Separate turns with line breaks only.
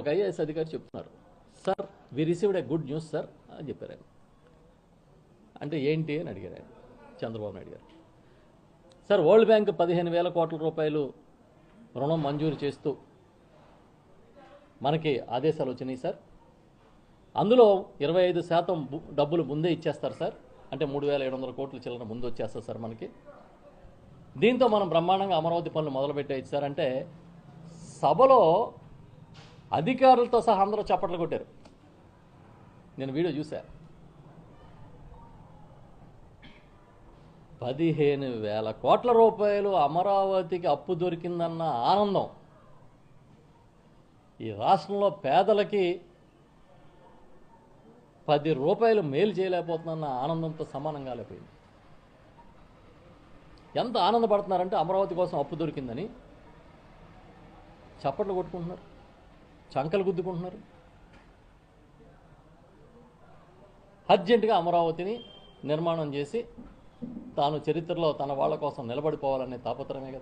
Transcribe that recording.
ఒక ఐఏఎస్ అధికారి చెప్తున్నారు sir we received a good news sir అని చెప్పారు ఆయన. అంటే ఏంటి అని అడిగారు ఆయన చంద్రబాబు నాయుడు గారు. సార్ వరల్డ్ బ్యాంక్ పదిహేను వేల కోట్ల రూపాయలు రుణం మంజూరు చేస్తూ మనకి ఆదేశాలు వచ్చినాయి సార్. అందులో ఇరవై ఐదు శాతం డబ్బులు ముందే ఇచ్చేస్తారు సార్. అంటే మూడు వేల ఏడు వందల కోట్ల చిల్లర ముందు వచ్చేస్తారు సార్ మనకి. దీంతో మనం బ్రహ్మాండంగా అమరావతి పనులు మొదలుపెట్టేయచ్చు సార్. అంటే సభలో అధికారులతో సహా అందరూ చప్పట్లు కొట్టారు. నేను వీడియో చూశా. పదిహేను వేల కోట్ల రూపాయలు అమరావతికి అప్పు దొరికిందన్న ఆనందం. ఈ రాష్ట్రంలో పేదలకి పది రూపాయలు మేలు చేయలేకపోతుందన్న ఆనందంతో సమానంగా లేకపోయింది. ఎంత ఆనందపడుతున్నారంటే అమరావతి కోసం అప్పు దొరికిందని చప్పట్లు కొట్టుకుంటున్నారు. చంకలు గుద్దుకుంటున్నారు. అర్జెంటుగా అమరావతిని నిర్మాణం చేసి తాను చరిత్రలో తన వాళ్ళ కోసం నిలబడిపోవాలనే తాపత్రమే కదా.